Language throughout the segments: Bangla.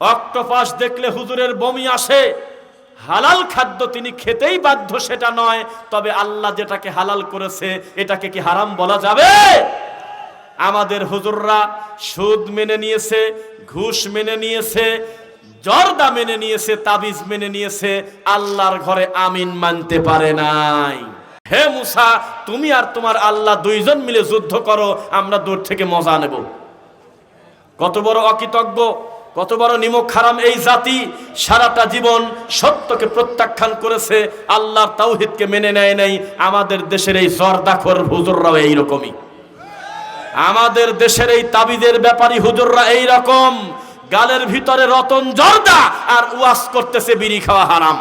অক্টোপাস দেখলে হুজুরের বমি আসে। হালাল খাদ্য তিনি খেতেই বাধ্য, সেটা নয়। তবে আল্লাহ যেটাকে হালাল করেছে, এটাকে কি হারাম বলা যাবে? আমাদের হুজুররা সুদ মেনে নিয়েছে, ঘুষ মেনে নিয়েছে, জর্দা মেনে নিয়েছে, তাবিজ মেনে নিয়েছে, আল্লাহর ঘরে আমিন মানতে পারে নাই। হে মুসা, তুমি আর তোমার আল্লাহ দুইজন মিলে যুদ্ধ করো, আমরা দূর থেকে মজা নেব। কত বড় অকৃতজ্ঞ। কত বড় নিমক হারাম এই জাতি সারাটা জীবন সত্যকে প্রত্যাখ্যান করেছে, আল্লাহর তাওহিদকে মেনে নেয় নাই, আমাদের দেশের এই জর্দাখর হুজুররাও এইরকমই। আমাদের দেশের এই তাবিদের ব্যাপারী হুজুররা এই রকম গালের ভিতরে রতন জর্দা আর ওয়াজ করতেছে বিড়ি খাওয়া হারাম।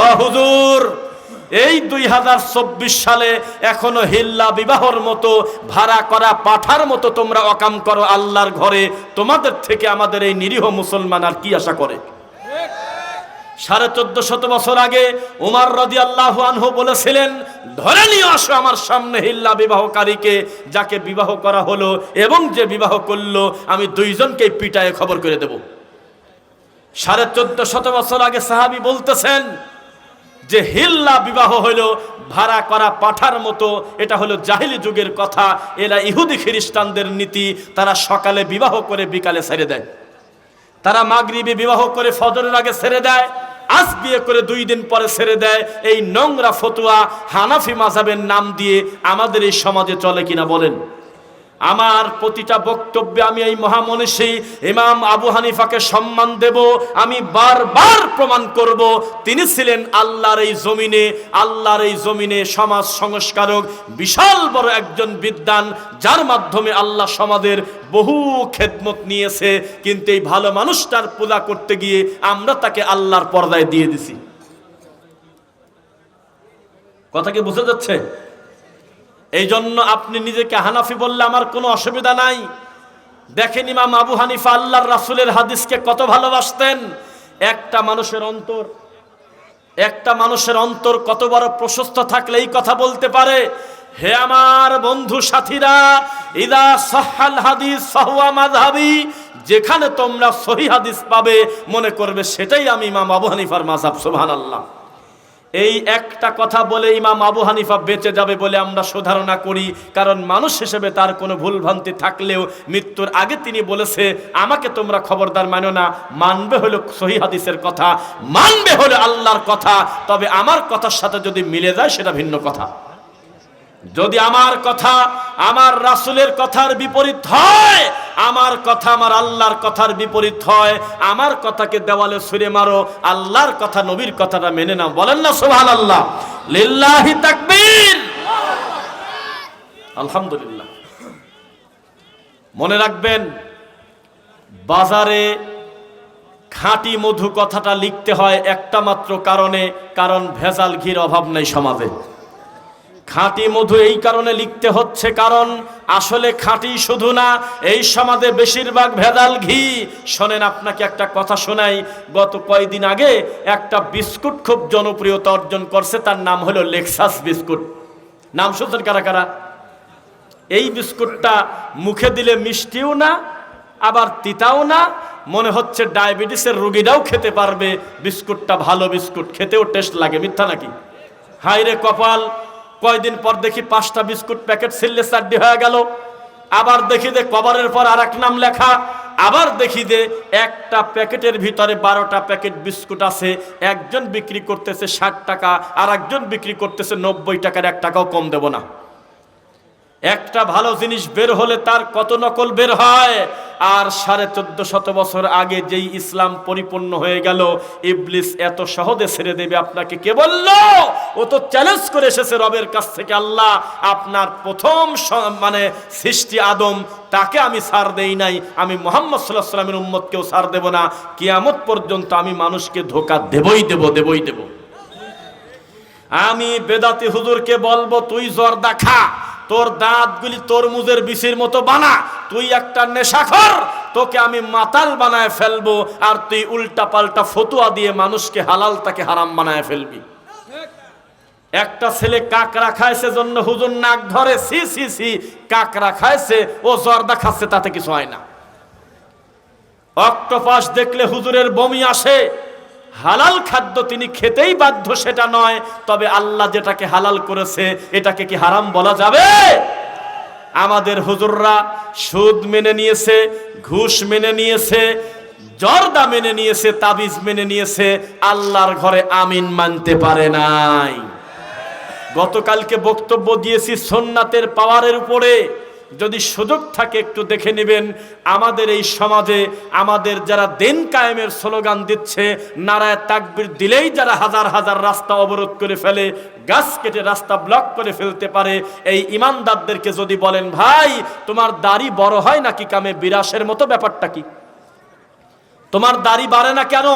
ও হুজুর এই দুই হাজার চব্বিশ সালে এখনও হিল্লা বিবাহর মতো, ভাড়া করা পাঠার মতো তোমরা অকাম করো আল্লাহর ঘরে, তোমাদের থেকে আমাদের এই নিরীহ মুসলমান আর কি আশা করে? সাড়ে চোদ্দ শত বছর আগে উমার রদি আল্লাহ আনহু বলেছিলেন, ধরে নিয়ে আসো আমার সামনে হিল্লা বিবাহকারীকে, যাকে বিবাহ করা হলো এবং যে বিবাহ করল, আমি দুইজনকে পিটায় খবর করে দেব। সাড়ে চোদ্দ শত বছর আগে সাহাবি বলতেছেন যে হিল্লা বিবাহ হলো ভাড়া করা পাঠার মতো, এটা হলো জাহিলি যুগের কথা। এরা ইহুদি খ্রিস্টানদের নীতি, তারা সকালে বিবাহ করে বিকালে ছেড়ে দেয়। তারা মাগরিবে বিবাহ করে ফজরের আগে ছেড়ে দেয়, আজ বিয়ে করে দুই দিন পরে ছেড়ে দেয়। এই নোংরা ফতুয়া হানাফি মাজাবের নাম দিয়ে আমাদের এই সমাজে চলে কিনা বলেন। আমার প্রতিটা বক্তব্যে আমি এই মহামনীষী ইমাম আবু হানিফাকে সম্মান দেব, আমি বারবার প্রমাণ করব, তিনি ছিলেন আল্লাহর এই জমিনে, আল্লাহর এই জমিনে সমাজ সংস্কারক, বিশাল বড় একজন বিদ্যান যার মাধ্যমে আল্লাহ সমাজের বহু খেদমত নিয়েছে, কিন্তু এই ভালো মানুষটার পূজা করতে গিয়ে আমরা তাকে আল্লাহর পর্দায় দিয়ে দিছি। কথা কি বুঝে যাচ্ছে? এই জন্য আপনি নিজেকে হানাফি বললে আমার কোনো অসুবিধা নাই। দেখেন ইমাম আবু হানিফা আল্লাহর রাসুলের হাদিসকে কত ভালোবাসতেন। একটা মানুষের অন্তর, একটা মানুষের অন্তর কত বড় প্রশস্ত থাকলে এই কথা বলতে পারে। হে আমার বন্ধু সাথীরা, ইদা সহাল হাদিস সাহুয়া মাযহাবি, যেখানে তোমরা সহি হাদিস পাবে, মনে করবে সেটাই আমি ইমাম আবু হানিফার মাযহাব, সুবহানাল্লাহ। এই একটা কথা বলে ইমাম আবু হানিফা বেঁচে যাবে বলে আমরা সুধারণা করি। কারণ মানুষ হিসেবে তার কোনো ভুলভ্রান্তি থাকলেও মৃত্যুর আগে তিনি বলেছে, আমাকে তোমরা খবরদার মানো না। মানবে হলো সহি হাদিসের কথা। মানবে হলো আল্লাহর কথা। তবে আমার কথার সাথে যদি মিলে যায়, সেটা ভিন্ন কথা। যদি আমার কথা, আমার রাসুলের কথার বিপরীত হয় আমার কথা আমার আল্লাহর কথার বিপরীত হয়। আমার কথাকে দেওয়ালে ছুঁড়ে মারো। আল্লাহর কথা, নবীর কথাটা মেনে নাও। বলেন না সোহান আল্লাহ আলহামদুলিল্লাহ। মনে রাখবেন, বাজারে খাঁটি মধু কথাটা লিখতে হয় একটা মাত্র কারণে, কারণ ভেজাল ঘির অভাব নেই সমাজে। খাঁটি মধু এই কারণে লিখতে হচ্ছে কারণ আসলে খাঁটি শুধু না, এই সমাজে বেশিরভাগ ভেদাল ঘি। শোনেন, আপনাকে একটা কথা শোনাই। গত কয়েকদিন আগে একটা বিস্কুট খুব জনপ্রিয়তা অর্জন করছে, তার নাম হলো লেক্সাস বিস্কুট। নাম শুনছেন কারা কারা? এই বিস্কুটটা মুখে দিলে মিষ্টিও না, আবার তিতাও না, মনে হচ্ছে ডায়াবেটিসের রুগীরাও খেতে পারবে। বিস্কুটটা ভালো বিস্কুট, খেতেও টেস্ট লাগে, মিথ্যা নাকি? হাইরে কপাল কয়দিন পর দেখি পাঁচটা বিস্কুট প্যাকেট ছিললে চারটি হয়ে গেল। আবার দেখি যে কভারের পর আর এক নাম লেখা। আবার দেখি যে একটা প্যাকেটের ভিতরে বারোটা প্যাকেট বিস্কুট আছে। একজন বিক্রি করতেছে ষাট টাকা আর একজন বিক্রি করতেছে নব্বই টাকার এক টাকাও কম দেব না। একটা ভালো জিনিস বের হলে তার কত নকল বের হয়? আর সাড়ে চোদ্দ শত বছর আগে যেই ইসলাম পরিপূর্ণ হয়ে গেল, ইবলিস এত সহজে ছেড়ে দেবে আপনাকে কে বলল? ও তো চ্যালেঞ্জ করে এসেছে রবের কাছ থেকে, আল্লাহ আপনার প্রথম মানে সৃষ্টি আদম, তাকে আমি সার দেই নাই, আমি মোহাম্মদ সাল্লাহ সাল্লামের উম্মতকেও সার দেব না, কিয়ামত পর্যন্ত আমি মানুষকে ধোকা দেবই দেব দেবই দেব। আমি বেদাতি হুজুরকে বলব, তুই জর্দা খা। তোর দাঁতগুলি তরমুজের বিচির মতো বানা, তুই একটা নেশাখর, তোকে আমি মাতাল বানায় ফেলব, আর তুই উল্টা পাল্টা ফতুয়া দিয়ে মানুষকে হালাল তাকে হারাম বানায় ফেলবি। একটা ছেলে কাকড়া খাইছে জন্য হুজুর নাক ধরে সি সি সি কাকড়া খাইছে, ও জর্দা খাচ্ছে, তাতে কিছু হয় না। অক্টোপাস দেখলে হুজুরের বমি আসে। হালাল খাদ্য তিনি খেতেই বাধ্য, সেটা নয়। তবে আল্লাহ যেটাকে হালাল করেছে, এটাকে কি হারাম বলা যাবে? আমাদের হুজুররা সুদ মেনে নিয়েছে, ঘুষ মেনে নিয়েছে, জর্দা মেনে নিয়েছে, তাবিজ মেনে নিয়েছে, আল্লাহর ঘরে আমিন মানতে পারে নাই। গতকালকে বক্তব্য দিয়েছি, সোননাথের পাওয়ারের উপরে। যদি সুযোগ থাকে একটু দেখে নেবেন, আমাদের এই সমাজে আমাদের যারা দেন কায়েমের স্লোগান দিচ্ছে, নারায় তাকবির দিলেই যারা হাজার হাজার রাস্তা অবরোধ করে ফেলে, গাছ কেটে রাস্তা ব্লক করে ফেলতে পারে, এই ইমানদারদেরকে যদি বলেন, ভাই, তোমার দাড়ি বড় হয় নাকি কামে বিরাসের মতো ব্যাপারটা কি? তোমার দাড়ি বাড়ে না কেন?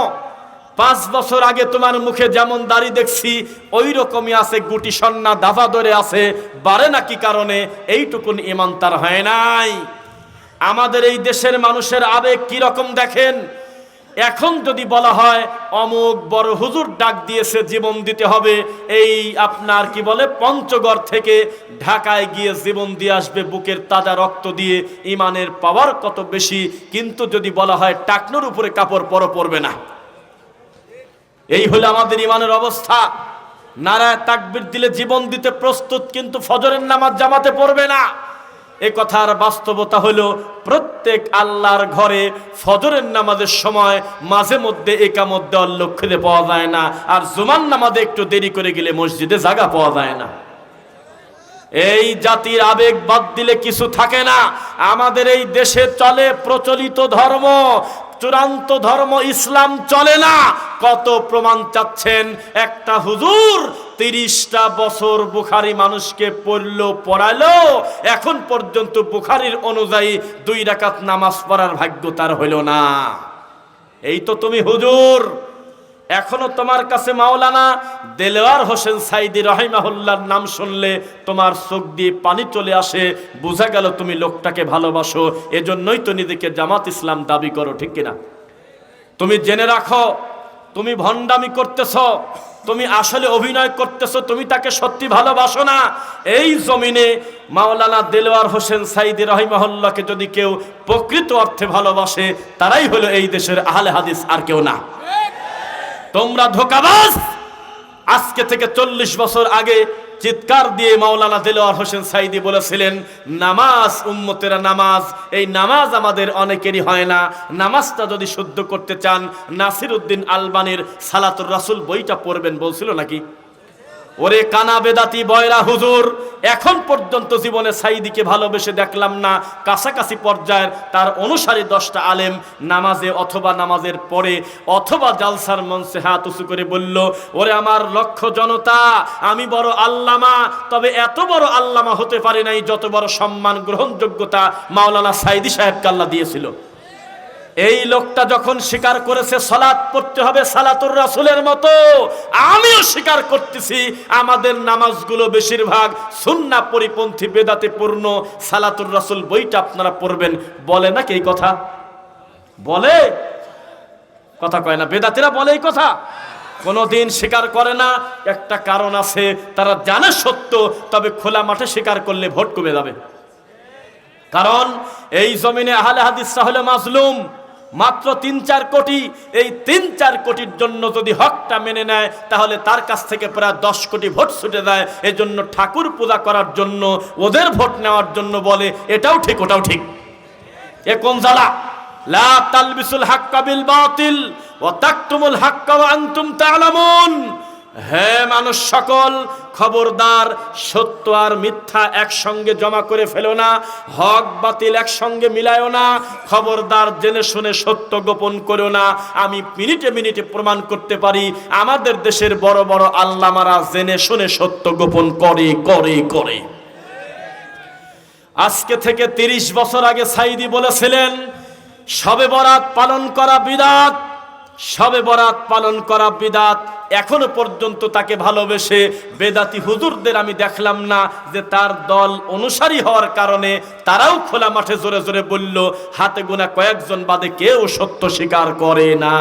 পাঁচ বছর আগে তোমার মুখে যেমন দাড়ি দেখছি ওই রকমই আছে, গুটি সন্না দাফা ধরে আছে। বাড়ে না কি কারণে? এইটুকুন ইমান তার হয় নাই। আমাদের এই দেশের মানুষের আবেগ কি রকম দেখেন? এখন যদি বলা হয়, অমুক বড় হুজুর ডাক দিয়েছে, জীবন দিতে হবে, এই আপনার কি বলে, পঞ্চগড় থেকে ঢাকায় গিয়ে জীবন দিয়ে আসবে, বুকের তাজা রক্ত দিয়ে ইমানের পাওয়ার কত বেশি? কিন্তু যদি বলা হয়, টাকনোর উপরে কাপড় পর পড়বে না। এই হলো আমাদের ইমানের অবস্থা। নারায় তাকবির দিলে জীবন দিতে প্রস্তুত, কিন্তু ফজরের নামাজ জামাতে পড়বে না। এ কথার বাস্তবতা হলো, প্রত্যেক আল্লাহর ঘরে ফজরের নামাজের সময় মাঝে মধ্যে একামত দেওয়ার লক্ষ্যে পাওয়া যায় না, আর জুমান নামাজে একটু দেরি করে গেলে মসজিদে জায়গা পাওয়া যায় না। এই জাতির আবেগ বাদ দিলে কিছু থাকে না। আমাদের এই দেশে চলে প্রচলিত ধর্ম চূড়ান্ত ধর্ম ইসলাম চলে না। কত প্রমাণ চাচ্ছেন? একটা হুজুর তিরিশটা বছর বুখারি মানুষকে পড়ল, পড়ালো। এখন পর্যন্ত বুখারির অনুযায়ী দুই রাকাত নামাজ পড়ার ভাগ্য তার হইল না। এই তো তুমি হুজুর। এখনও তোমার কাছে মাওলানা দেলোয়ার হোসেন সাইদি রহিমাহুল্লার নাম শুনলে তোমার চোখ দিয়ে পানি চলে আসে, বোঝা গেল তুমি লোকটাকে ভালোবাসো, এজন্যই তো নিজেকে জামাত ইসলাম দাবি করো, ঠিক কিনা? তুমি জেনে রাখো, তুমি ভণ্ডামি করতেছ, তুমি আসলে অভিনয় করতেছ, তুমি তাকে সত্যি ভালোবাসো না। এই জমিনে মাওলানা দেলোয়ার হোসেন সাইদি রহিমাহুল্লাহকে যদি কেউ প্রকৃত অর্থে ভালোবাসে, তারাই হলো এই দেশের আহলে হাদিস আর কেউ না। তোমরা ধোকাবাজ। আজকে থেকে চল্লিশ বছর আগে চিৎকার দিয়ে মাওলানা দেলোয়ার হোসেন সাইদি বলেছিলেন, নামাজ, উম্মতেরা নামাজ, এই নামাজ আমাদের অনেকেরই হয় না। নামাজটা যদি শুদ্ধ করতে চান নাসির উদ্দিন আলবানির সালাতুর রাসুল বইটা পড়বেন বলছিল নাকি? ওরে কানা বেদাতি বয়রা হুজুর, এখন পর্যন্ত জীবনে সাইদিকে ভালোবেসে দেখলাম না, কাছাকাছি পর্যায়ের তার অনুসারী দশটা আলেম নামাজে অথবা নামাজের পরে অথবা জালসার মঞ্চে হাত উঁচু করে বলল, ওরে আমার লক্ষ্য জনতা, আমি বড় আল্লামা, তবে এত বড় আল্লামা হতে পারে নাই যত বড় সম্মান গ্রহণযোগ্যতা মাওলানা সাইদি সাহেবকে আল্লাহ দিয়েছিল। এই লোকটা যখন স্বীকার করেছে, সালাত পড়তে হবে সালাতুর রাসুলের মতো, আমিও স্বীকার করতেছি, আমাদের নামাজগুলো বেশিরভাগ সুন্না পরিপন্থী বেদাতে পূর্ণ, সালাতুর রাসুল বইটা আপনারা পড়বেন। বলে নাকি এই কথা? বলে? কথা কয় না, বেদাতিরা বলে এই কথা? কোনোদিন স্বীকার করে না, একটা কারণ আছে, তারা জানে সত্য, তবে খোলা মাঠে স্বীকার করলে ভোট কমে যাবে। কারণ এই জমিনে আহলে হাদিসরা হলো মাজলুম। মাত্র তিন চার কোটি, এই তিন চার কোটির জন্য যদি হকটা মেনে নেয়, তাহলে তার কাছ থেকে প্রায় দশ কোটি ভোট ছুটে দেয় এজন্য ঠাকুর পূজা করার জন্য, ওদের ভোট নেওয়ার জন্য বলে, এটাও ঠিক, ওটাও ঠিক। এ কোন জ্বালা? লা তালবিসুল হাক্কা বিল বাতিল, ওয়া তাকতুমুল হাক্কা ওয়া আনতুম তা'লামুন হে মানুষ সকল, খবরদার, সত্য আর মিথ্যা একসঙ্গে জমা করে ফেলো না, হক, বাতিল একসঙ্গে মিলায়ও না, খবরদার জেনে শুনে সত্য গোপন করো না। আমি মিনিটে মিনিটে প্রমাণ করতে পারি, আমাদের দেশের বড় বড় আল্লামারা জেনে শুনে সত্য গোপন করে করে করে। আজকে থেকে তিরিশ বছর আগে সাইদি বলেছিলেন সবে বরাত পালন করা বিদাত সবে বরাত পালন করা বিদাত। এখনও পর্যন্ত তাকে ভালোবেসে বেদাতি হুজুরদের আমি দেখলাম না যে তার দল অনুসারী হওয়ার কারণে তারাও খোলা মাঠে জোরে জোরে বলল, হাতে গোনা কয়েকজন বাদে কেউ সত্য স্বীকার করে না।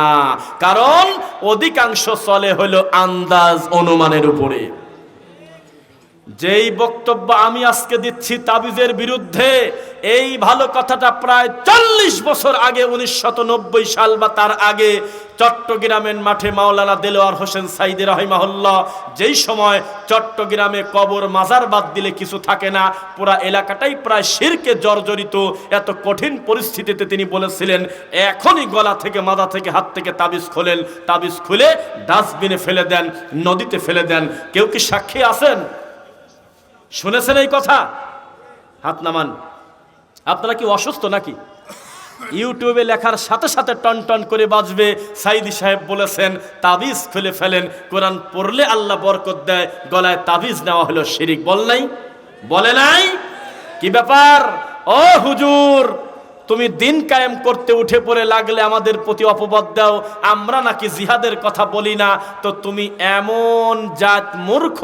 কারণ অধিকাংশ চলে হলো আন্দাজ অনুমানের উপরে। যেই বক্তব্য আমি আজকে দিচ্ছি তাবিজের বিরুদ্ধে, এই ভালো কথাটা প্রায় চল্লিশ বছর আগে উনিশশত সাল বা তার আগে, চট্টগ্রামের মাঠে মাওলানা দেলোয়ার হোসেন সাইদি রহিমাহুল্লাহ, যেই সময় চট্টগ্রামে কবর মাজার বাদ দিলে কিছু থাকে না, পুরা এলাকাটাই প্রায় শিরকে জর্জরিত, এত কঠিন পরিস্থিতিতে তিনি বলেছিলেন, এখনই গলা থেকে মাথা থেকে হাত থেকে তাবিজ খোলেন, তাবিজ খুলে ডাস্টবিনে ফেলে দেন, নদীতে ফেলে দেন। কেউ কি সাক্ষী আছেন? শুনেছেন এই কথা? হাত নামান। আপনারা কি অসুস্থ নাকি? ইউটিউবে লেখার সাথে সাথে টন টন করে বাজবে, সাইদি সাহেব বলেছেন, তাবিজ খুলে ফেলেন, কোরআন পড়লে আল্লাহ বরকত দেয়, গলায় তাবিজ নেওয়া হলো শিরিক। বল নাই? বলে নাই? কি ব্যাপার? ও হুজুর! তুমি দিন কায়েম করতে উঠে পড়ে লাগলে আমাদের প্রতি অপবাদ দাও, আমরা নাকি জিহাদের কথা বলি না। তো তুমি এমন জাত মূর্খ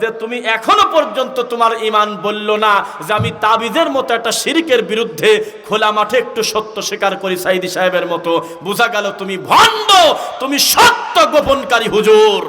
যে তুমি এখনও পর্যন্ত তোমার ইমান বলল না, যে আমি তাবিজের মতো একটা শিরিকের বিরুদ্ধে খোলা মাঠে একটু সত্য স্বীকার করি সাইদি সাহেবের মতো। বোঝা গেল তুমি ভণ্ড, তুমি সত্য গোপনকারী হুজুর।